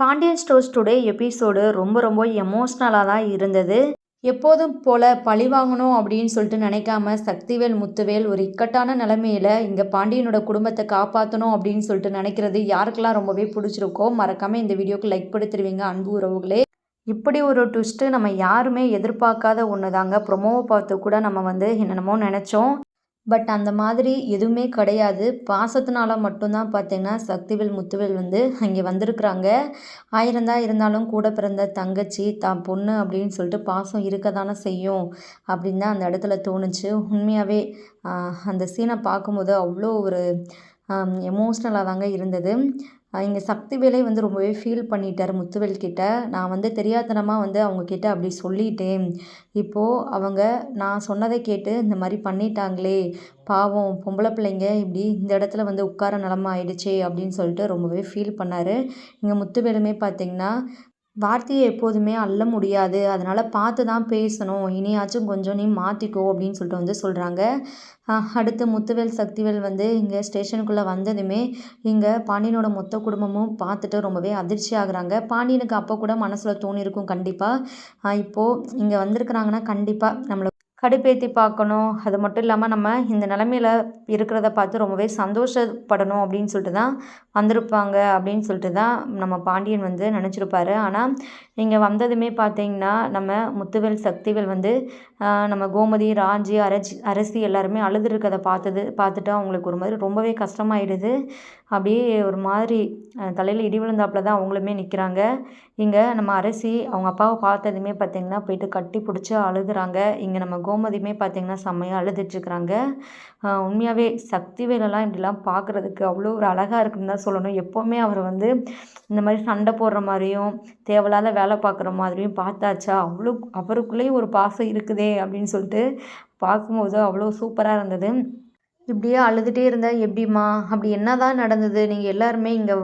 Pandian stores today episode ரொம்ப ரொம்ப எமோஷ்னலாக தான் இருந்தது. எப்போதும் போல பழி வாங்கணும் அப்படின்னு சொல்லிட்டு நினைக்காம சக்திவேல் முத்துவேல் ஒரு இக்கட்டான நிலைமையில இங்கே பாண்டியனோட குடும்பத்தை காப்பாற்றணும் அப்படின்னு சொல்லிட்டு நினைக்கிறது யாருக்கெல்லாம் ரொம்பவே பிடிச்சிருக்கோ மறக்காம இந்த வீடியோக்கு லைக் படுத்துருவீங்க அன்பு உறவுகளே. இப்படி ஒரு ட்விஸ்ட்டு நம்ம யாருமே எதிர்பார்க்காத ஒன்று தாங்க ப்ரொமோவை பார்த்து கூட நம்ம வந்து என்னென்னமோ நினச்சோம். பட் அந்த மாதிரி எதுவுமே கிடையாது. பாசத்தினால மட்டும்தான் பார்த்தீங்கன்னா சக்திவேல் முத்துவேல் வந்து அங்கே வந்திருக்கிறாங்க. ஆயிரம் தான் இருந்தாலும் கூட பிறந்த தங்கச்சி தான் பொண்ணு அப்படின்னு சொல்லிட்டு பாசம் இருக்க தானே செய்யும் அப்படின்னு தான் அந்த இடத்துல தோணுச்சு. உண்மையாகவே அந்த சீனை பார்க்கும்போது அவ்வளோ ஒரு எமோஷ்னலாக தாங்க இருந்தது. இங்கே சக்திவேலை வந்து ரொம்பவே ஃபீல் பண்ணிட்டார் முத்துவேல் கிட்ட. நான் வந்து தெரியாதனமாக வந்து அவங்கக்கிட்ட அப்படி சொல்லிட்டேன். இப்போது அவங்க நான் சொன்னதை கேட்டு இந்த மாதிரி பண்ணிட்டாங்களே. பாவம் பொம்பளை பிள்ளைங்க இப்படி இந்த இடத்துல வந்து உட்கார நிலம ஆயிடுச்சே அப்படின்னு சொல்லிட்டு ரொம்பவே ஃபீல் பண்ணார். இங்கே முத்துவேலுமே பார்த்திங்கன்னா வார்த்தையை எப்போதுமே அள்ள முடியாது. அதனால் பார்த்து தான் பேசணும். இனியாச்சும் கொஞ்சம் நீ மாற்றிக்கோ அப்படின்னு சொல்லிட்டு வந்து சொல்கிறாங்க அடுத்து முத்துவேல் சக்திவேல் வந்து இங்கே ஸ்டேஷனுக்குள்ளே வந்ததுமே இங்கே பாண்டியனோட மொத்த குடும்பமும் பார்த்துட்டு ரொம்பவே அதிர்ச்சி ஆகுறாங்க. பாண்டியனுக்கு அப்போ கூட மனசில் தோணியிருக்கும் கண்டிப்பாக இப்போது இங்கே வந்திருக்கிறாங்கன்னா கண்டிப்பாக நம்மளை கடுப்பேற்றி பார்க்கணும். அது மட்டும் இல்லாமல் நம்ம இந்த நிலமையில இருக்கிறத பார்த்து ரொம்பவே சந்தோஷப்படணும் அப்படின்னு சொல்லிட்டு தான் வந்திருப்பாங்க அப்படின்னு சொல்லிட்டு தான் நம்ம பாண்டியன் வந்து நினச்சிருப்பாரு. ஆனால் நீங்கள் வந்ததுமே பார்த்தீங்கன்னா நம்ம முத்துவேல் சக்திவேல் வந்து நம்ம கோமதி ராஜி அரசி அரசி எல்லாருமே அழுதுருக்கதை பார்த்தது பார்த்துட்டு அவங்களுக்கு ஒரு மாதிரி ரொம்பவே கஷ்டமாயிடுது. அப்படியே ஒரு மாதிரி தலையில் இடி விழுந்தாப்புல தான் அவங்களுமே நிற்கிறாங்க இங்கே நம்ம அரசி அவங்க அப்பாவை பார்த்ததுமே பார்த்திங்கன்னா போயிட்டு கட்டி பிடிச்சி அழுகுறாங்க இங்கே நம்ம கோமதியுமே பார்த்திங்கன்னா செம்மையாக அழுதுட்டுருக்குறாங்க. உண்மையாகவே சக்தி வேலைலாம் இப்படிலாம் பார்க்குறதுக்கு அவ்வளோ ஒரு அழகாக இருக்குன்னு தான் சொல்லணும். எப்போவுமே அவர் வந்து இந்த மாதிரி சண்டை போடுற மாதிரியும் தேவையில்லாத வேலை பார்க்குற மாதிரியும் பார்த்தாச்சா அவ்வளோ அவருக்குள்ளேயும் ஒரு பாசம் இருக்குதே அப்படின்னு சொல்லிட்டு பார்க்கும்போது அவ்வளோ சூப்பராக இருந்தது. இப்படியே அழுதுகிட்டே இருந்தால் எப்படிம்மா? அப்படி என்ன தான் நடந்தது? நீங்கள் எல்லாருமே இங்கே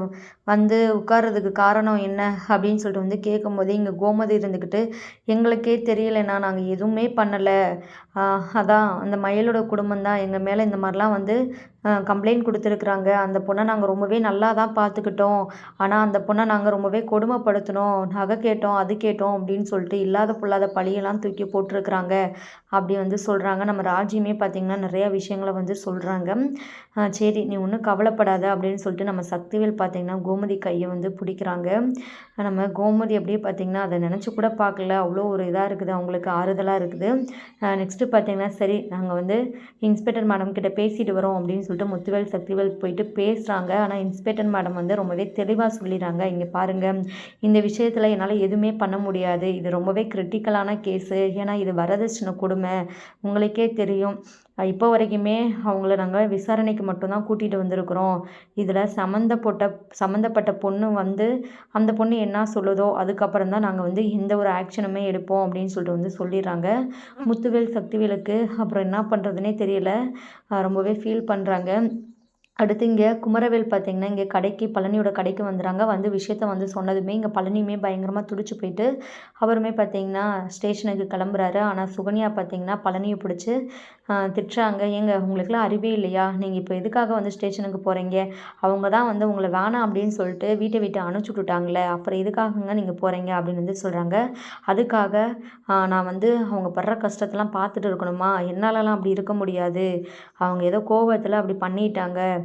வந்து உட்கார்றதுக்கு காரணம் என்ன அப்படின்னு சொல்லிட்டு வந்து கேட்கும்போதே இங்கே கோமதி இருந்துக்கிட்டு எங்களுக்கே தெரியலைண்ணா நாங்கள் எதுவுமே பண்ணலை. அதான் அந்த மயிலோட குடும்பம் தான். எங்கள் மேலே இந்த மாதிரிலாம் வந்து கம்ப்ளைண்ட் கொடுத்துருக்குறாங்க. அந்த பொண்ணை நாங்கள் ரொம்பவே நல்லா தான் பார்த்துக்கிட்டோம். ஆனால் அந்த பொண்ணை நாங்கள் ரொம்பவே கொடுமைப்படுத்தினோம். நகை கேட்டோம் அது கேட்டோம் அப்படின்னு சொல்லிட்டு இல்லாத பொல்லாத பழியெல்லாம் தூக்கி போட்டிருக்கிறாங்க. அப்படி வந்து சொல்கிறாங்க நம்ம ராஜ்யமே பார்த்திங்கன்னா நிறையா விஷயங்களை வந்து சொல்கிறாங்க சரி நீ ஒன்றும் கவலைப்படாத அப்படின்னு சொல்லிட்டு நம்ம சக்திவேல் பார்த்திங்கன்னா கோமதி கையை வந்து பிடிக்கிறாங்க. நம்ம கோமதி அப்படியே பார்த்திங்கன்னா அதை நினச்சி கூட பார்க்கல. அவ்வளோ ஒரு இதாக இருக்குது. அவங்களுக்கு ஆறுதலாக இருக்குது. நெக்ஸ்ட்டு பார்த்திங்கன்னா சரி நாங்கள் வந்து இன்ஸ்பெக்டர் மேடம் கிட்ட பேசிட்டு வரோம் அப்படின்னு சொல்லிட்டு முத்துவேல் சக்திவேல் போயிட்டு பேசுகிறாங்க ஆனால் இன்ஸ்பெக்டர் மேடம் வந்து ரொம்பவே தெளிவாக சொல்லிடுறாங்க. இங்கே பாருங்கள் இந்த விஷயத்தில் என்னால் எதுவுமே பண்ண முடியாது. இது ரொம்பவே கிரிட்டிக்கலான கேஸு ஏன்னா இது வரதட்சணை கொடுமை. உங்களுக்கே தெரியும். இப்போ வரைக்குமே அவங்கள நாங்கள் விசாரணைக்கு மட்டும்தான் கூட்டிகிட்டு வந்திருக்கிறோம். இதில் சம்மந்தப்பட்ட சம்மந்தப்பட்ட பொண்ணு வந்து அந்த பொண்ணு என்ன சொல்லுதோ அதுக்கப்புறம் தான் நாங்கள் வந்து எந்த ஒரு ஆக்ஷனுமே எடுப்போம் அப்படின்னு சொல்லிட்டு வந்து சொல்லிடுறாங்க. முத்துவேல் சக்திவேலுக்கு அப்புறம் என்ன பண்ணுறதுனே தெரியல. ரொம்பவே ஃபீல் பண்ணுறாங்க அடுத்து இங்கே குமரவேல் பார்த்திங்கன்னா இங்கே கடைக்கு பழனியோட கடைக்கு வந்துடுறாங்க வந்து விஷயத்த வந்து சொன்னதுமே இங்கே பழனியுமே பயங்கரமாக துடிச்சு போயிட்டு அவருமே பார்த்திங்கன்னா ஸ்டேஷனுக்கு கிளம்புறாரு. ஆனால் சுகன்யா பார்த்திங்கன்னா பழனியை பிடிச்சி திட்டுறாங்க. ஏங்க உங்களுக்குலாம் அறிவே இல்லையா? நீங்கள் இப்போ எதுக்காக வந்து ஸ்டேஷனுக்கு போகிறீங்க அவங்க தான் வந்து உங்களை வேணாம் அப்படின்னு சொல்லிட்டு வீட்டை விட்டு அனுப்பிச்சி விட்டுட்டாங்களே அப்புறம் எதுக்காகங்க நீங்கள் போகிறீங்க அப்படின்னு வந்து சொல்கிறாங்க அதுக்காக நான் வந்து அவங்க படுற கஷ்டத்தெல்லாம் பார்த்துட்டு இருக்கணுமா? என்னாலலாம் அப்படி இருக்க முடியாது. அவங்க ஏதோ கோபத்தில் அப்படி பண்ணிட்டாங்க.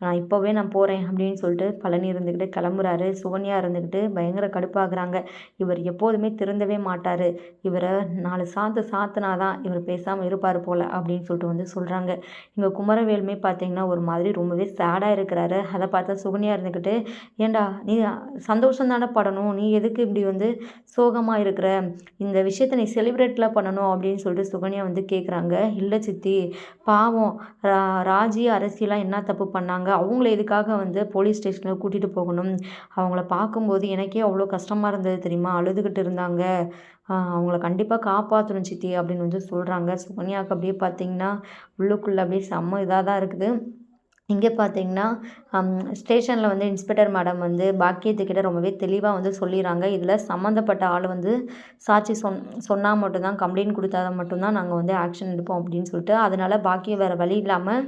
நான் இப்போவே நான் போகிறேன் அப்படின்னு சொல்லிட்டு பழனி இருந்துக்கிட்டு கிளம்புறாரு. சுகன்யா இருந்துக்கிட்டு பயங்கர கடுப்பாகிறாங்க. இவர் எப்போதுமே திருந்தவே மாட்டார். இவரை நாலு சாத்து சாத்துனாதான் இவர் பேசாமல் இருப்பார் போல் அப்படின்னு சொல்லிட்டு வந்து சொல்கிறாங்க இங்கே குமரவேலுமே பார்த்தீங்கன்னா ஒரு மாதிரி ரொம்பவே சேடாக இருக்கிறாரு. அதை பார்த்தா சுகன்யா இருந்துக்கிட்டு ஏண்டா நீ சந்தோஷம் தானே படணும்? நீ எதுக்கு இப்படி வந்து சோகமாக இருக்கிற? இந்த விஷயத்த நீ செலிப்ரேட்லாம் பண்ணணும்? அப்படின்னு சொல்லிட்டு சுகன்யா வந்து கேட்குறாங்க இல்லை சித்தி பாவம். ராஜி அரசியெலாம் என்ன தப்பு பண்ணாங்க? இருக்காங்க அவங்கள எதுக்காக வந்து போலீஸ் ஸ்டேஷனில் கூட்டிகிட்டு போகணும்? அவங்கள பார்க்கும்போது எனக்கே அவ்வளோ கஷ்டமாக இருந்தது தெரியுமா? அழுதுகிட்டு இருந்தாங்க. அவங்கள கண்டிப்பாக காப்பாற்றணும் சித்தி அப்படின்னு வந்து சொல்கிறாங்க சுகன்யாவுக்கு அப்படியே பார்த்தீங்கன்னா உள்ளுக்குள்ளே அப்படியே செம்ம இதாக தான் இருக்குது. இங்கே பார்த்தீங்கன்னா ஸ்டேஷனில் வந்து இன்ஸ்பெக்டர் மேடம் வந்து பாக்கியத்துக்கிட்ட ரொம்பவே தெளிவாக வந்து சொல்லிடுறாங்க இதில் சம்மந்தப்பட்ட ஆள் வந்து சாட்சி சொன் சொன்னால் மட்டும்தான் கம்ப்ளைண்ட் கொடுத்தா மட்டும்தான் நாங்கள் வந்து ஆக்ஷன் எடுப்போம் அப்படின்னு சொல்லிட்டு அதனால் பாக்கியம் வேறு வழி இல்லாமல்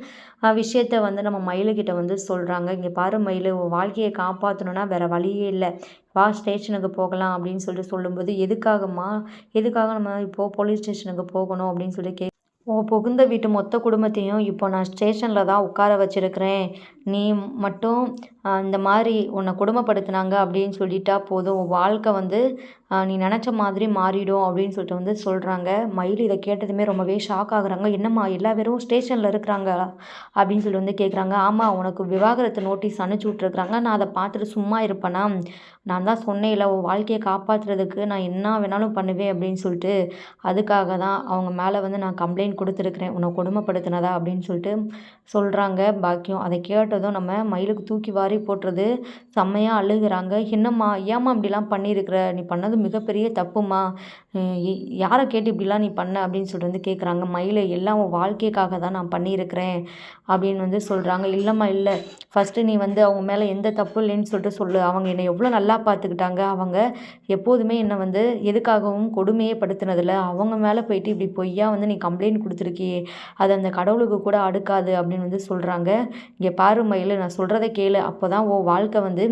விஷயத்த வந்து நம்ம மயிலுக்கிட்ட வந்து சொல்கிறாங்க இங்கே பாரு மயில் வாழ்க்கையை காப்பாற்றணுன்னா வேறு வழியே இல்லை. வா ஸ்டேஷனுக்கு போகலாம் அப்படின்னு சொல்லிட்டு சொல்லும்போது எதுக்காகம்மா எதுக்காக நம்ம இப்போது போலீஸ் ஸ்டேஷனுக்கு போகணும் அப்படின்னு சொல்லி கே உன் புகுந்த வீட்டு மொத்த குடும்பத்தையும் இப்போ நான் ஸ்டேஷனில் தான் உட்கார வச்சிருக்கிறேன். நீ மட்டும் இந்த மாதிரி உன்னை கொடுமைப்படுத்துனாங்க அப்படின்னு சொல்லிட்டா போதும். உன் வாழ்க்கை வந்து நீ நினச்ச மாதிரி மாறிடும் அப்படின்னு சொல்லிட்டு வந்து சொல்கிறாங்க மயில் இதை கேட்டதுமே ரொம்பவே ஷாக் ஆகுறாங்க. என்னம்மா எல்லா பேரும் ஸ்டேஷனில் இருக்கிறாங்களா அப்படின்னு சொல்லி வந்து கேட்குறாங்க ஆமாம் உனக்கு விவாகரத்து நோட்டீஸ் அனுப்பிச்சி விட்ருக்குறாங்க நான் அதை பார்த்துட்டு சும்மா இருப்பேனா? நான் தான் சொன்னேன்ல உன் வாழ்க்கையை காப்பாற்றுறதுக்கு நான் என்ன வேணாலும் பண்ணுவேன் அப்படின்னு சொல்லிட்டு அதுக்காக தான் அவங்க மேலே வந்து நான் கம்ப்ளைண்ட் கொடுத்துருக்குறேன். உன்னை கொடுமைப்படுத்தினதா அப்படின்னு சொல்லிட்டு சொல்கிறாங்க பாக்கியம் அதை விளையாட்டதும் நம்ம மயிலுக்கு தூக்கி வாரி போட்டுறது. செம்மையாக அழுகுறாங்க. என்னம்மா ஏம்மா இப்படிலாம் பண்ணியிருக்கிற? நீ பண்ணது மிகப்பெரிய தப்புமா யாரை கேட்டு இப்படிலாம் நீ பண்ண? அப்படின்னு சொல்லிட்டு வந்து கேட்குறாங்க மயில் எல்லாம் உன் வாழ்க்கைக்காக தான் நான் பண்ணியிருக்கிறேன். அப்படின்னு வந்து சொல்கிறாங்க இல்லைம்மா இல்லை. ஃபஸ்ட்டு நீ வந்து அவங்க மேலே எந்த தப்பு இல்லைன்னு சொல்லிட்டு சொல்லு. அவங்க என்னை எவ்வளோ நல்லா பார்த்துக்கிட்டாங்க. அவங்க எப்போதுமே என்னை வந்து எதுக்காகவும் கொடுமையே படுத்தினதில்ல. அவங்க மேலே போயிட்டு இப்படி பொய்யா வந்து நீ கம்ப்ளைண்ட் கொடுத்துருக்கியே. அது அந்த கடவுளுக்கு கூட அடுக்காது. அப்படின்னு வந்து சொல்கிறாங்க இங்கே பாரு மயில் நான் சொல்கிறத கேளு. அப்போ தான் உன் வாழ்க்கை வந்து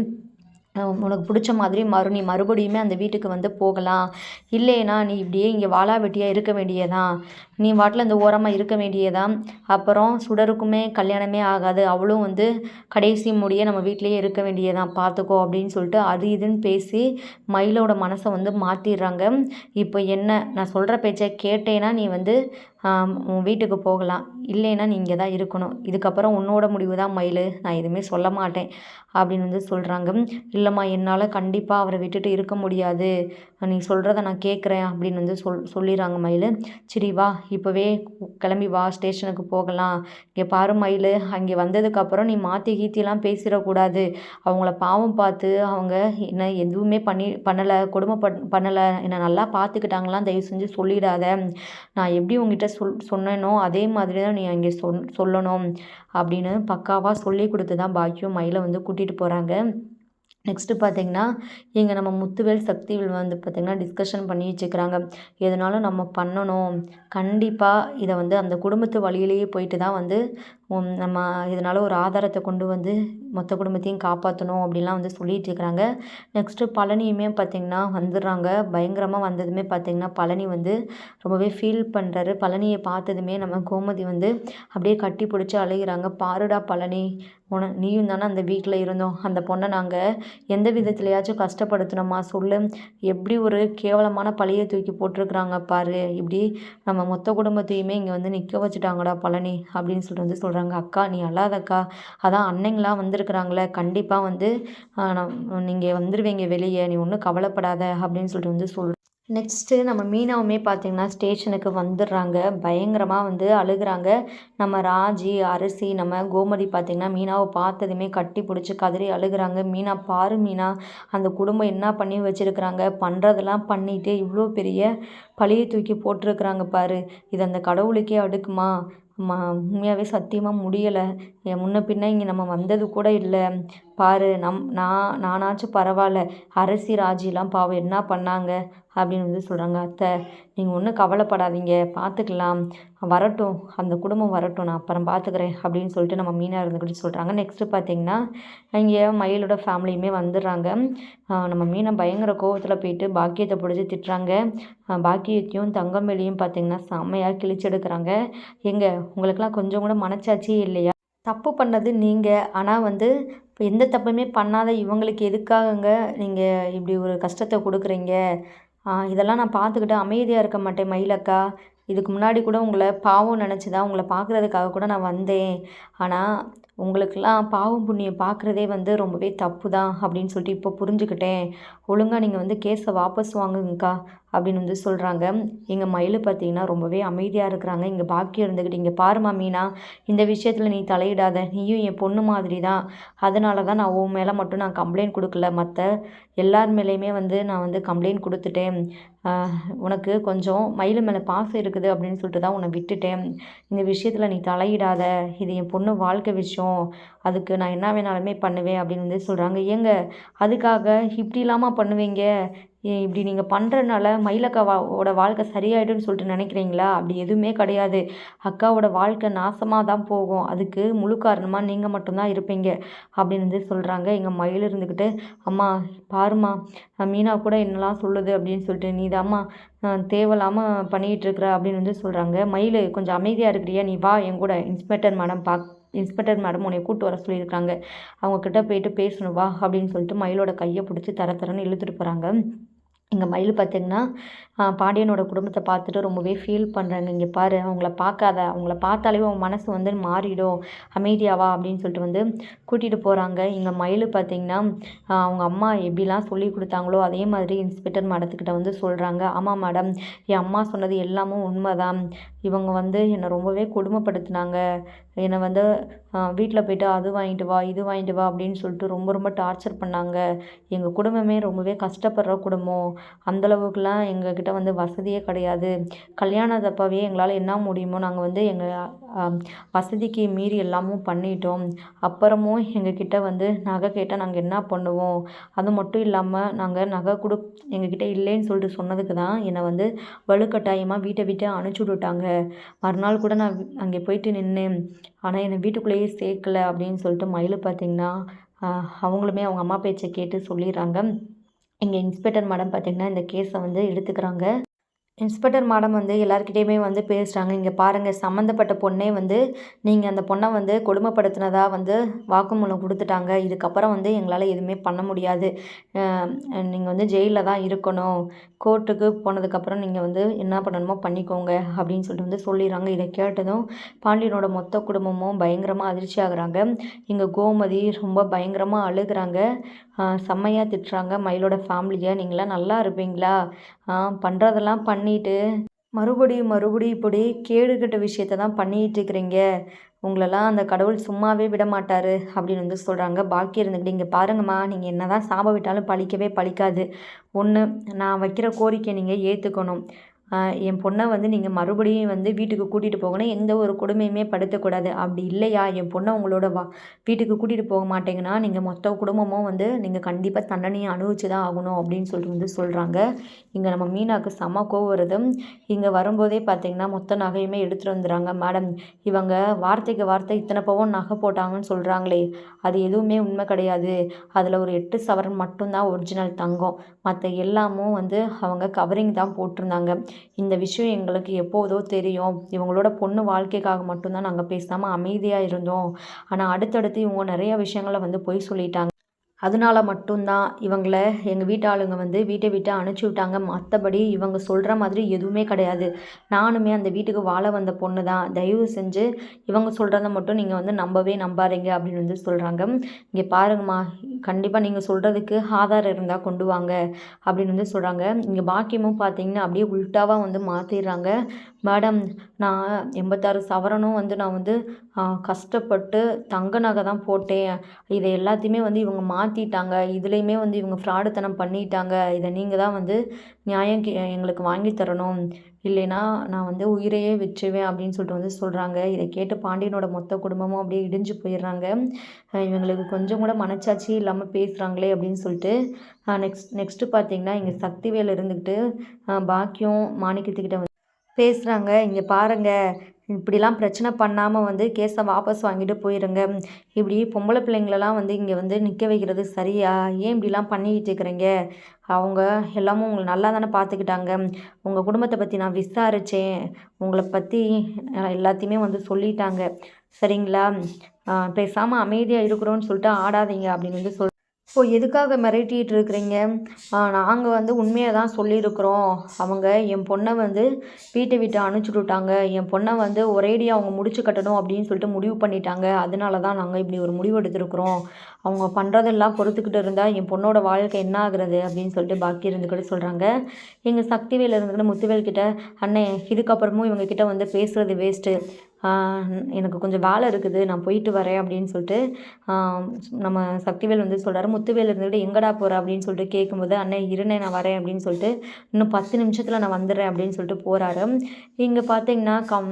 உனக்கு பிடிச்ச மாதிரி மறு நீ மறுபடியுமே அந்த வீட்டுக்கு வந்து போகலாம். இல்லைனா நீ இப்படியே இங்கே வாழா வெட்டியாக இருக்க வேண்டியதான் நீ வாட்டில் இந்த ஓரமாக இருக்க வேண்டியதான் அப்புறம் சுடருக்குமே கல்யாணமே ஆகாது. அவளும் வந்து கடைசி முடிய நம்ம வீட்லேயே இருக்க வேண்டியதான் பார்த்துக்கோ அப்படின்னு சொல்லிட்டு அது இதுன்னு பேசி மயிலோட மனசை வந்து மாற்றிடுறாங்க இப்போ என்ன? நான் சொல்கிற பேச்சை கேட்டேன்னா நீ வந்து உன் வீட்டுக்கு போகலாம். இல்லைன்னா நீ இங்கே தான் இருக்கணும். இதுக்கப்புறம் உன்னோட முடிவு தான் மயில். நான் எதுவுமே சொல்ல மாட்டேன் அப்படின்னு வந்து சொல்கிறாங்க இல்லைம்மா என்னால் கண்டிப்பாக அவரை விட்டுட்டு இருக்க முடியாது. நீ சொல்கிறத நான் கேட்குறேன் அப்படின்னு வந்து சொல் சொல்லிடுறாங்க மயில். சரி வா. இப்போவே கிளம்பி வா ஸ்டேஷனுக்கு போகலாம். இங்கே பாரு மயில் அங்கே வந்ததுக்கப்புறம் நீ மாற்றி கீத்திலாம் பேசிடக்கூடாது. அவங்கள பாவம் பார்த்து அவங்க என்ன எதுவுமே பண்ணி பண்ணலை கொடுமை பண் பண்ணலை. என்னை நல்லா பார்த்துக்கிட்டாங்களாம் தயவு செஞ்சு சொல்லிடாத. நான் எப்படி உங்ககிட்ட சொல் சொன்னேனோ அதே மாதிரி தான் நீ அங்கே சொல் சொல்லணும் அப்படின்னு பக்காவாக சொல்லி கொடுத்து தான் பாக்கியம் மயிலை வந்து கூட்டிகிட்டு போகிறாங்க நெக்ஸ்ட்டு பார்த்திங்கன்னா இங்கே நம்ம முத்துவேல் சக்திவேல் வந்து பார்த்திங்கன்னா டிஸ்கஷன் பண்ணி வச்சுக்கிறாங்க. எதனாலும் நம்ம பண்ணணும். கண்டிப்பாக இதை வந்து அந்த குடும்பத்து வழியிலேயே போயிட்டு தான் வந்து நம்ம இதனால் ஒரு ஆதாரத்தை கொண்டு வந்து மொத்த குடும்பத்தையும் காப்பாற்றணும் அப்படிலாம் வந்து சொல்லிகிட்டு இருக்கிறாங்க நெக்ஸ்ட்டு பழனியுமே பார்த்திங்கன்னா வந்துடுறாங்க. பயங்கரமாக வந்ததுமே பார்த்திங்கன்னா பழனி வந்து ரொம்பவே ஃபீல் பண்ணுறாரு பழனியை பார்த்ததுமே நம்ம கோமதி வந்து அப்படியே கட்டி பிடிச்சி அழுகிறாங்க. பாருடா பழனி உன நீயும் தானே அந்த வீட்டில் இருந்தோம். அந்த பொண்ணை நாங்கள் எந்த விதத்துலையாச்சும் கஷ்டப்படுத்தினோமா சொல்லு. எப்படி ஒரு கேவலமான பழியை தூக்கி போட்டிருக்கிறாங்க பாரு. இப்படி நம்ம மொத்த குடும்பத்தையுமே இங்கே வந்து நிற்க வச்சுட்டாங்கடா பழனி அப்படின்னு சொல்லிட்டு வந்து சொல்கிறாங்க அக்கா நீ அழாதக்கா. அதான் அன்னைங்களாம் வந்திருக்கிறாங்களே கண்டிப்பாக வந்து நீங்கள் வந்துடுவீங்க வெளியே நீ ஒன்றும் கவலைப்படாத அப்படின்னு சொல்லிட்டு வந்து சொல் நெக்ஸ்ட்டு நம்ம மீனாவுமே பார்த்திங்கன்னா ஸ்டேஷனுக்கு வந்துடுறாங்க பயங்கரமாக வந்து அழுகுறாங்க. நம்ம ராஜி அரிசி நம்ம கோமதி பார்த்திங்கன்னா மீனாவை பார்த்ததுமே கட்டி பிடிச்சி கதறி அழுகுறாங்க. மீனா பாரு மீனா அந்த குடும்பம் என்ன பண்ணி வச்சுருக்குறாங்க? பண்ணுறதெல்லாம் பண்ணிட்டு இவ்வளோ பெரிய பழியை தூக்கி போட்டிருக்குறாங்க பாரு. இது அந்த கடவுளுக்கே அடுக்குமா? ம உண்மையாகவே சத்தியமாக முடியலை. என் முன்ன பின்ன இங்கே நம்ம வந்தது கூட இல்லை. பாரு நம் நான் நானாச்சும் பரவாயில்ல அரசி ராஜிலாம் பாவம் என்ன பண்ணாங்க? அப்படின்னு வந்து சொல்கிறாங்க அத்தை நீங்கள் ஒன்றும் கவலைப்படாதீங்க. பார்த்துக்கலாம் வரட்டும். அந்த குடும்பம் வரட்டும். நான் அப்புறம் பார்த்துக்கிறேன் அப்படின்னு சொல்லிட்டு நம்ம மீனாக இருந்துக்கிட்டு சொல்கிறாங்க நெக்ஸ்ட்டு பார்த்தீங்கன்னா இங்கே மயிலோட ஃபேமிலியுமே வந்துடுறாங்க. நம்ம மீனை பயங்கர கோவத்தில் போயிட்டு பாக்கியத்தை பிடிச்சி திட்டுறாங்க. பாக்கியத்தையும் தங்கமேலியும் பார்த்தீங்கன்னா செம்மையாக கிழிச்செடுக்கிறாங்க எங்கே உங்களுக்கெல்லாம் கொஞ்சம் கூட மனச்சாட்சியே இல்லையா? தப்பு பண்ணது நீங்கள் ஆனால் வந்து எந்த தப்புமே பண்ணாத இவங்களுக்கு எதுக்காகங்க நீங்கள் இப்படி ஒரு கஷ்டத்தை கொடுக்குறீங்க? இதெல்லாம் நான் பார்த்துக்கிட்டு அமைதியாக இருக்க மாட்டேன் மயிலக்கா. இதுக்கு முன்னாடி கூட உங்களை பாவம் நினச்சி தான் உங்களை பார்க்குறதுக்காக கூட நான் வந்தேன். ஆனால் உங்களுக்கெல்லாம் பாவம் புண்ணியம் பார்க்குறதே வந்து ரொம்பவே தப்பு தான் அப்படின்னு சொல்லிட்டு இப்போ புரிஞ்சுக்கிட்டேன். ஒழுங்காக நீங்கள் வந்து கேஸை வாபஸ் வாங்குங்கக்கா. அப்படின்னு வந்து சொல்கிறாங்க எங்கள் மயில் பார்த்தீங்கன்னா ரொம்பவே அமைதியாக இருக்கிறாங்க. இங்கே பாக்கியம் இருந்துக்கிட்டு இங்கே பாருமா மீனா இந்த விஷயத்தில் நீ தலையிடாத. நீயும் என் பொண்ணு மாதிரி தான் அதனால தான் நான் உன் மேலே மட்டும் நான் கம்ப்ளைண்ட் கொடுக்கல. மற்ற எல்லார் மேலேயுமே வந்து நான் வந்து கம்ப்ளைண்ட் கொடுத்துட்டேன். உனக்கு கொஞ்சம் மயில் மேலே பாசம் இருக்குது அப்படின்னு சொல்லிட்டு தான் உன்னை விட்டுட்டேன். இந்த விஷயத்தில் நீ தலையிடாத. இது என் பொண்ணு வாழ்க்கை விஷயம். அதுக்கு நான் என்ன வேணாலுமே பண்ணுவேன் அப்படின்னு வந்து சொல்கிறாங்க ஏங்க அதுக்காக இப்படி இல்லாமல் பண்ணுவீங்க? இப்படி நீங்கள் பண்ணுறதுனால மயிலக்காவோட வாழ்க்கை சரியாயிடும்னு சொல்லிட்டு நினைக்கிறீங்களா? அப்படி எதுவுமே கிடையாது. அக்காவோட வாழ்க்கை நாசமாக தான் போகும். அதுக்கு முழு காரணமாக நீங்கள் மட்டும்தான் இருப்பீங்க அப்படின்னு வந்து சொல்கிறாங்க எங்கள் மயில் இருந்துக்கிட்டு அம்மா பாருமா மீனா கூட என்னெல்லாம் சொல்லுது? அப்படின்னு சொல்லிட்டு நீ தாம்மா தேவையில்லாமல் பண்ணிகிட்டு இருக்கிற அப்படின்னு வந்து சொல்கிறாங்க மயில் கொஞ்சம் அமைதியாக இருக்கிறியா? நீ வா என் கூட இன்ஸ்பெக்டர் மேடம் பாக் இன்ஸ்பெக்டர் மேடம் உன்னை கூப்பிட்டு வர சொல்லியிருக்காங்க. அவங்கக்கிட்ட போயிட்டு பேசணும் வா அப்படின்னு சொல்லிட்டு மயிலோட கையை பிடிச்சி தர தரன்னு இழுத்துட்டு போகிறாங்க இங்கே மயில் பார்த்திங்கன்னா பாண்டியனோட குடும்பத்தை பார்த்துட்டு ரொம்பவே ஃபீல் பண்ணுறாங்க இங்கே பாரு அவங்கள பார்க்காத அவங்கள பார்த்தாலே உன் மனசு வந்து மாறிடும். அமைதியாவா அப்படின்னு சொல்லிட்டு வந்து கூட்டிகிட்டு போகிறாங்க இங்கே மயில் பார்த்திங்கன்னா அவங்க அம்மா எப்படிலாம் சொல்லி கொடுத்தாங்களோ அதே மாதிரி இன்ஸ்பெக்டர் மேடத்துக்கிட்ட வந்து சொல்கிறாங்க ஆமாம் மேடம் என் அம்மா சொன்னது எல்லாமும் உண்மைதான். இவங்க வந்து என்னை ரொம்பவே கொடுமைப்படுத்தினாங்க. என்னை வந்து வீட்டில் போய்ட்டு அது வாங்கிட்டு வா இது வாங்கிட்டு வா அப்படின்னு சொல்லிட்டு ரொம்ப ரொம்ப டார்ச்சர் பண்ணாங்க. எங்கள் குடும்பமே ரொம்பவே கஷ்டப்படுற குடும்பம். அந்தளவுக்குலாம் எங்கக்கிட்ட வந்து வசதியே கிடையாது. கல்யாணத்தப்பவே எங்களால் என்ன முடியுமோ நாங்கள் வந்து எங்கள் வசதிக்கு மீறி எல்லாமும் பண்ணிட்டோம். அப்புறமும் எங்கக்கிட்ட வந்து நகை கேட்டால் நாங்கள் என்ன பண்ணுவோம்? அது மட்டும் இல்லாமல் நாங்கள் நகை கொடு எங்கக்கிட்ட இல்லைன்னு சொல்லிட்டு சொன்னதுக்கு தான் என்னை வந்து வலுக்கட்டாயமாக வீட்டை விட்டு அனுப்பிச்சி விட்டுட்டாங்க. மறுநாள் கூட நான் அங்கே போயிட்டு நின்று ஆனால் என்னை வீட்டுக்குள்ளேயே சேர்க்கல அப்படின்னு சொல்லிட்டு மயில் பார்த்திங்கன்னா அவங்களுமே அவங்க அம்மா பேச்சை கேட்டு சொல்லிடுறாங்க. இங்கே இன்ஸ்பெக்டர் மேடம் பார்த்திங்கன்னா இந்த கேஸை வந்து எடுத்துக்கிறாங்க. இன்ஸ்பெக்டர் மேடம் வந்து எல்லாருக்கிட்டேயுமே வந்து பேசுகிறாங்க இங்கே பாருங்கள் சம்மந்தப்பட்ட பொண்ணே வந்து நீங்கள் அந்த பொண்ணை வந்து கொடுமைப்படுத்தினதாக வந்து வாக்குமூலம் கொடுத்துட்டாங்க. இதுக்கப்புறம் வந்து எங்களால் எதுவுமே பண்ண முடியாது. நீங்கள் வந்து ஜெயிலில் தான் இருக்கணும். கோர்ட்டுக்கு போனதுக்கப்புறம் நீங்கள் வந்து என்ன பண்ணணுமோ பண்ணிக்கோங்க அப்படின்னு சொல்லிட்டு வந்து சொல்லிடுறாங்க. இதை கேட்டதும் பாண்டியனோட மொத்த குடும்பமும் பயங்கரமாக அதிர்ச்சி ஆகுறாங்க. இங்கே கோமதி ரொம்ப பயங்கரமாக அழுகுறாங்க. செம்மையாக திட்டுறாங்க. மயிலோட ஃபேமிலியை நீங்களாம் நல்லா இருப்பீங்களா? பண்ணுறதெல்லாம் பண்ணிட்டு மறுபடியும் மறுபடியும் இப்படி கேடுகட்ட விஷயத்த தான் பண்ணிகிட்டு இருக்கிறீங்க உங்களெல்லாம் அந்த கடவுள் சும்மாவே விட மாட்டார் அப்படின்னு வந்து சொல்கிறாங்க பாக்கி இருந்துக்கிட்டு இங்கே பாருங்கம்மா நீங்கள் என்ன தான் சாப விட்டாலும் பழிக்கவே பழிக்காது. ஒன்று நான் வைக்கிற கோரிக்கை நீங்கள் ஏற்றுக்கணும் என் பொண்ணை வந்து நீங்கள் மறுபடியும் வந்து வீட்டுக்கு கூட்டிகிட்டு போகணும். எந்த ஒரு கொடுமையுமே படுத்தக்கூடாது. அப்படி இல்லையா? என் பொண்ணை உங்களோட வா வீட்டுக்கு கூட்டிகிட்டு போக மாட்டேங்கன்னா நீங்கள் மொத்த குடும்பமும் வந்து நீங்கள் கண்டிப்பாக தண்டனையை அனுபவிச்சு தான் ஆகணும் அப்படின்னு சொல்லிட்டு வந்து சொல்கிறாங்க இங்கே நம்ம மீனாவுக்கு செம கோவம் இங்கே வரும்போதே பார்த்தீங்கன்னா மொத்த நகையுமே எடுத்துகிட்டு வந்துடுறாங்க. மேடம் இவங்க வார்த்தைக்கு வார்த்தை இத்தனை பவன் நகை போட்டாங்கன்னு சொல்கிறாங்களே அது எதுவுமே உண்மை கிடையாது. அதில் ஒரு எட்டு சவரன் மட்டும்தான் ஒரிஜினல் தங்கம். மற்ற எல்லாமும் வந்து அவங்க கவரிங் தான் போட்டிருந்தாங்க. இந்த விஷயம் எங்களுக்கு எப்போதோ தெரியும். இவங்களோட பொண்ணு வாழ்க்கைக்காக மட்டும்தான் நாங்கள் பேசாமல் அமைதியாக இருந்தோம். ஆனால் அடுத்தடுத்து இவங்க நிறைய விஷயங்களை வந்து பொய் சொல்லிட்டாங்க. அதனால மட்டும்தான் இவங்களை எங்கள் வீட்டு ஆளுங்க வந்து வீட்டை விட்டு அனுப்பிச்சி விட்டாங்க. மற்றபடி இவங்க சொல்கிற மாதிரி எதுவுமே கிடையாது. நானுமே அந்த வீட்டுக்கு வாழ வந்த பொண்ணு தான். தயவு செஞ்சு இவங்க சொல்கிறத மட்டும் நீங்கள் வந்து நம்பவே நம்பாதீங்க அப்படின்னு வந்து சொல்கிறாங்க இங்கே பாருங்கம்மா கண்டிப்பாக நீங்கள் சொல்கிறதுக்கு ஆதாரம் இருந்தால் கொண்டு வாங்க அப்படின்னு வந்து சொல்கிறாங்க இங்கே பாக்கியமும் பார்த்தீங்கன்னா அப்படியே உல்ட்டாவாக வந்து மாற்றிடுறாங்க மேடம் நான் எண்பத்தாறு சவரனும் வந்து நான் வந்து கஷ்டப்பட்டு தங்க நகை தான் போட்டேன். இதை எல்லாத்தையுமே வந்து இவங்க மாற்றிட்டாங்க இதுலேயுமே வந்து இவங்க ஃப்ராடுத்தனம் பண்ணிட்டாங்க. இதை நீங்கள் தான் வந்து நியாயம் எங்களுக்கு வாங்கி தரணும். இல்லைன்னா நான் வந்து உயிரையே விற்றுவேன் அப்படின்னு சொல்லிட்டு வந்து சொல்கிறாங்க இதை கேட்டு பாண்டியனோட மொத்த குடும்பமும் அப்படியே இடிஞ்சு போயிடுறாங்க. இவங்களுக்கு கொஞ்சம் கூட மனச்சாட்சி இல்லாமல் பேசுகிறாங்களே அப்படின்னு சொல்லிட்டு நெக்ஸ்ட் நெக்ஸ்ட்டு பார்த்தீங்கன்னா இங்கே சக்திவேல் இருந்துக்கிட்டு பாக்கியம் மாணிக்கத்துக்கிட்ட வந்து பேசுகிறாங்க இங்கே பாருங்கள் இப்படிலாம் பிரச்சனை பண்ணாமல் வந்து கேஸை வாபஸ் வாங்கிட்டு போயிருங்க. இப்படி பொம்பளை பிள்ளைங்களெல்லாம் வந்து இங்கே வந்து நிற்க வைக்கிறது சரியா? ஏன் இப்படிலாம் பண்ணிக்கிட்டு இருக்கிறீங்க? அவங்க எல்லாமும் உங்களை நல்லா தானே பார்த்துக்கிட்டாங்க. உங்கள் குடும்பத்தை பற்றி நான் விசாரித்தேன் உங்களை பற்றி எல்லாத்தையுமே வந்து சொல்லிட்டாங்க. சரிங்களா? பேசாமல் அமைதியாக இருக்கிறோன்னு சொல்லிட்டு ஆடாதீங்க அப்படின்னு வந்து சொல் ஓ எதுக்காக மிரட்டிட்டு இருக்கிறீங்க? நாங்கள் வந்து உண்மையை தான் சொல்லியிருக்கிறோம். அவங்க என் பொண்ணை வந்து வீட்டை விட்டு அனுப்பிச்சுட்டு விட்டாங்க. என் பொண்ணை வந்து ஒரேடியாக அவங்க முடிச்சு கட்டணும் அப்படின்னு சொல்லிட்டு முடிவு பண்ணிட்டாங்க. அதனால தான் நாங்கள் இப்படி ஒரு முடிவு எடுத்திருக்கிறோம். அவங்க பண்ணுறதெல்லாம் பொறுத்துக்கிட்டு இருந்தால் என் பொண்ணோட வாழ்க்கை என்ன ஆகுறது அப்படின்னு சொல்லிட்டு பாக்கி இருந்துக்கிட்டு சொல்கிறாங்க எங்கள் சக்திவேல் இருந்துக்கிட்டு முத்துவேல் கிட்ட அண்ணே இதுக்கப்புறமும் இவங்க கிட்ட வந்து பேசுகிறது வேஸ்ட்டு எனக்கு கொஞ்சம் வேலை இருக்குது நான் போயிட்டு வரேன் அப்படின்னு சொல்லிட்டு நம்ம சக்திவேல் வந்து சொல்கிறாரு முத்துவேல் இருந்துக்கிட்டு எங்கடா போகிற அப்படின்னு சொல்லிட்டு கேட்கும்போது அண்ணன் இருண்ணே நான் வரேன் அப்படின்னு சொல்லிட்டு இன்னும் பத்து நிமிஷத்தில் நான் வந்துடுறேன் அப்படின்னு சொல்லிட்டு போகிறாரு இங்கே பார்த்தீங்கன்னா கம்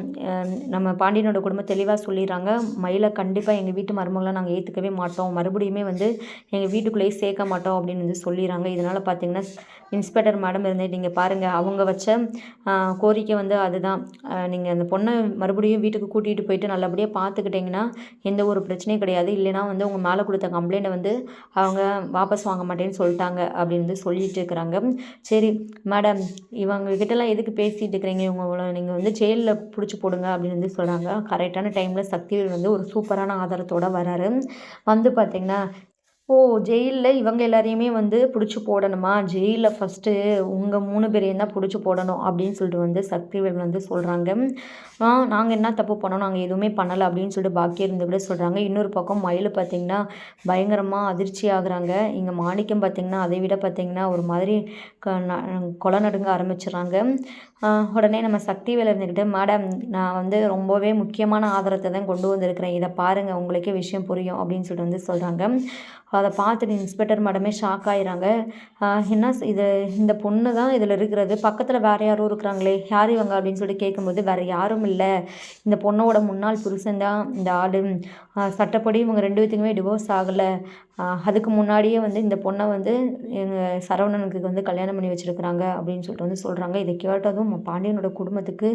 நம்ம பாண்டியனோட குடும்பம் தெளிவாக சொல்லிடுறாங்க. மயிலை கண்டிப்பாக எங்கள் வீட்டு மருமகளை நாங்கள் ஏற்றுக்கவே மாட்டோம். மறுபடியுமே வந்து எங்கள் வீட்டுக்குள்ளேயே சேர்க்க மாட்டோம் அப்படின்னு வந்து சொல்லிடுறாங்க. இதனால் பார்த்தீங்கன்னா இன்ஸ்பெக்டர் மேடம் இருந்தே நீங்கள் பாருங்கள் அவங்க வச்ச கோரிக்கை வந்து அதுதான். நீங்கள் அந்த பொண்ணை மறுபடியும் வீட்டு வீட்டுக்கு கூட்டிகிட்டு போயிட்டு நல்லபடியாக பார்த்துக்கிட்டிங்கன்னா எந்த ஒரு பிரச்சனையும் கிடையாது. இல்லைனா வந்து உங்கள் மேலே கொடுத்த கம்ப்ளைண்ட்டை வந்து அவங்க வாபஸ் வாங்க மாட்டேன்னு சொல்லிட்டாங்க அப்படின்னு வந்து சொல்லிட்டு இருக்கிறாங்க. சரி மேடம் இவங்க கிட்டலாம் எதுக்கு பேசிகிட்டு இருக்கிறீங்க? இவங்க நீங்கள் வந்து ஜெயிலில் பிடிச்சி போடுங்க அப்படின்னு வந்து சொல்கிறாங்க கரெக்டான டைமில் சக்திவேல் வந்து ஒரு சூப்பரான ஆதாரத்தோடு வராரு. வந்து பார்த்திங்கன்னா ஓ ஜெயிலில் இவங்க எல்லாரையுமே வந்து பிடிச்சி போடணுமா? ஜெயிலில் ஃபஸ்ட்டு உங்கள் மூணு பேரையும் தான் பிடிச்சி போடணும் அப்படின்னு சொல்லிட்டு வந்து சக்திவேல் வந்து சொல்கிறாங்க நாங்கள் என்ன தப்பு பண்ணோம்? நாங்கள் எதுவுமே பண்ணலை அப்படின்னு சொல்லிட்டு பாக்கி இருந்து கூட சொல்கிறாங்க இன்னொரு பக்கம் மயில் பார்த்திங்கன்னா பயங்கரமாக அதிர்ச்சி ஆகுறாங்க. இங்கே மாணிக்கம் பார்த்திங்கன்னா அதை விட பார்த்திங்கன்னா ஒரு மாதிரி க கொலை நடுங்க ஆரம்பிச்சிடுறாங்க. உடனே நம்ம சக்திவேல் இருந்துக்கிட்டு மேடம் நான் வந்து ரொம்பவே முக்கியமான ஆதாரத்தை தான் கொண்டு வந்திருக்கிறேன். இதை பாருங்கள் உங்களுக்கே விஷயம் புரியும். அப்படின்னு சொல்லிட்டு வந்து சொல்கிறாங்க அதை பார்த்துட்டு இன்ஸ்பெக்டர் மேடமே ஷாக் ஆகிறாங்க என்ன இது இந்த பொண்ணு தான் இதில் இருக்கிறது. பக்கத்தில் வேறு யாரும் இருக்கிறாங்களே யார் இவங்க அப்படின்னு சொல்லிட்டு கேட்கும்போது வேறு யாரும் இல்லை. இந்த பொண்ணோட முன்னாள் புருஷன் தான் இந்த ஆடு சட்டப்படி இவங்க ரெண்டு பேத்துக்குமே டிவோர்ஸ் ஆகலை. அதுக்கு முன்னாடியே வந்து இந்த பொண்ணை வந்து எங்கள் சரவணனுக்கு வந்து கல்யாணம் பண்ணி வச்சுருக்குறாங்க அப்படின்னு சொல்லிட்டு வந்து சொல்கிறாங்க இதை கேட்டதும் பாண்டியனோட குடும்பத்துக்கு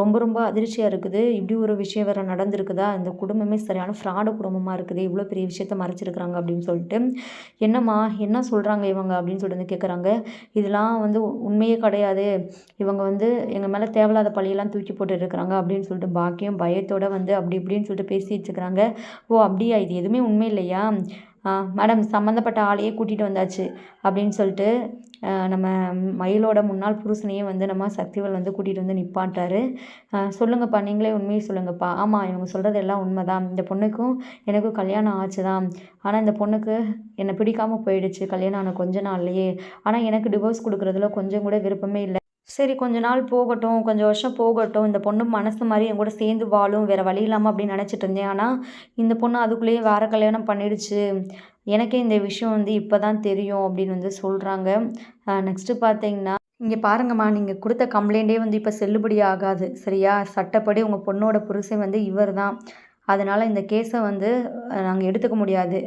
ரொம்ப ரொம்ப அதிர்ச்சியாக இருக்குது. இப்படி ஒரு விஷயம் வேறு நடந்திருக்குதா? இந்த குடும்பமே சரியான ஃப்ராடு குடும்பமாக இருக்குது. இவ்வளோ பெரிய விஷயத்த மறைச்சிருக்கிறாங்க அப்படின்னு சொல்லிட்டு. என்னம்மா என்ன சொல்கிறாங்க இவங்க? அப்படின்னு சொல்லிட்டு வந்து கேட்குறாங்க இதெல்லாம் வந்து உண்மையே கிடையாது. இவங்க வந்து எங்கள் மேலே தேவையில்லாத பழியெல்லாம் தூக்கி போட்டு இருக்கிறாங்க அப்படின்னு சொல்லிட்டு பாக்கியம் பயத்தோடு வந்து அப்படி இப்படின்னு சொல்லிட்டு பேசிட்டு இருக்கிறாங்க. ஓ அப்படியா? இது எதுவுமே உண்மை இல்லையா? மேடம் சம்மந்தப்பட்ட ஆளையே கூட்டிகிட்டு வந்தாச்சு அப்படின்னு சொல்லிட்டு நம்ம மயிலோட முன்னாள் புருஷனையே வந்து நம்ம சக்திவேல் வந்து கூட்டிகிட்டு வந்து நிப்பாட்டாரு சொல்லுங்கப்பா நீங்களே உண்மையை சொல்லுங்கப்பா. ஆமாம் இவங்க சொல்கிறது எல்லாம் உண்மை தான் இந்த பொண்ணுக்கும் எனக்கும் கல்யாணம் ஆச்சு தான் ஆனால் இந்த பொண்ணுக்கு என்னை பிடிக்காமல் போயிடுச்சு கல்யாணம் ஆன கொஞ்ச நாள்லையே. ஆனால் எனக்கு டிவோர்ஸ் கொடுக்குறதுல கொஞ்சம் கூட விருப்பமே இல்லை. சரி கொஞ்ச நாள் போகட்டும் கொஞ்சம் வருஷம் போகட்டும் இந்த பொண்ணு மனசு மாதிரி என் கூட சேர்ந்து வாழும் வேறு வழி இல்லாமல் அப்படின்னு நினச்சிட்டு இருந்தேன். ஆனால் இந்த பொண்ணு அதுக்குள்ளேயே வேறு கல்யாணம் பண்ணிடுச்சு. எனக்கே இந்த விஷயம் வந்து இப்போ தான் தெரியும் அப்படின்னு வந்து சொல்கிறாங்க நெக்ஸ்ட்டு பார்த்தீங்கன்னா இங்கே பாருங்கம்மா நீங்கள் கொடுத்த கம்ப்ளைண்ட்டே வந்து இப்போ செல்லுபடி ஆகாது சரியா? சட்டப்படி உங்கள் பொண்ணோட புருஷன் வந்து இவர் தான் அதனால் இந்த கேஸை வந்து நாங்கள் எடுத்துக்க முடியாது.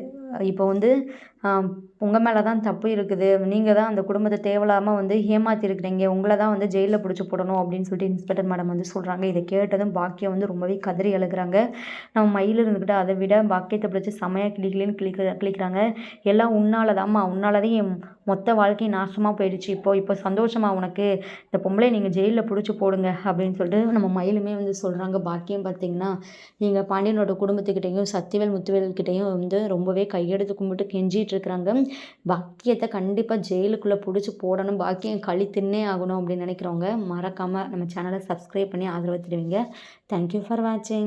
இப்போ வந்து உங்கள் மேலே தான் தப்பு இருக்குது. நீங்கள் தான் அந்த குடும்பத்தை தேவையில்லாமல் வந்து ஏமாத்திருக்கிறீங்க. உங்களை தான் வந்து ஜெயிலில் பிடிச்சி போடணும் அப்படின்னு சொல்லிட்டு இன்ஸ்பெக்டர் மேடம் வந்து சொல்கிறாங்க இதை கேட்டதும் பாக்கியம் வந்து ரொம்பவே கதறி அழுகிறாங்க. நம்ம மயில் இருந்துக்கிட்டு அதை விட பாக்கியத்தை பிடிச்சி செமையாக கிளிக்கலன்னு கிளிக்க கிளிக்கிறாங்க. எல்லாம் உன்னால தான்மா உன்னால தான் என் மொத்த வாழ்க்கையும் நாசமாக போயிடுச்சு. இப்போ இப்போ சந்தோஷமாக உனக்கு இந்த பொம்பளை நீங்கள் ஜெயிலில் பிடிச்சி போடுங்க அப்படின்னு சொல்லிட்டு நம்ம மயிலுமே வந்து சொல்கிறாங்க பாக்கியம் பார்த்தீங்கன்னா நீங்கள் பாண்டியனோட குடும்பத்துக்கிட்டையும் சத்திவேல் முத்துவேல்கிட்டையும் வந்து ரொம்பவே கையெடுத்து கும்பிட்டு கெஞ்சிட்டு இருக்கிறாங்க. பாக்கியத்தை கண்டிப்பாக ஜெயிலுக்குள்ளே பிடிச்சி போடணும். பாக்கியம் களி தின்னே ஆகணும் அப்படின்னு நினைக்கிறவங்க மறக்காமல் நம்ம சேனலை சப்ஸ்கிரைப் பண்ணி ஆதரவு தருவீங்க. தேங்க்யூ ஃபார் வாட்சிங்